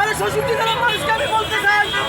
আরে শ্বশুরটি মানুষকে আমি বলতে চাই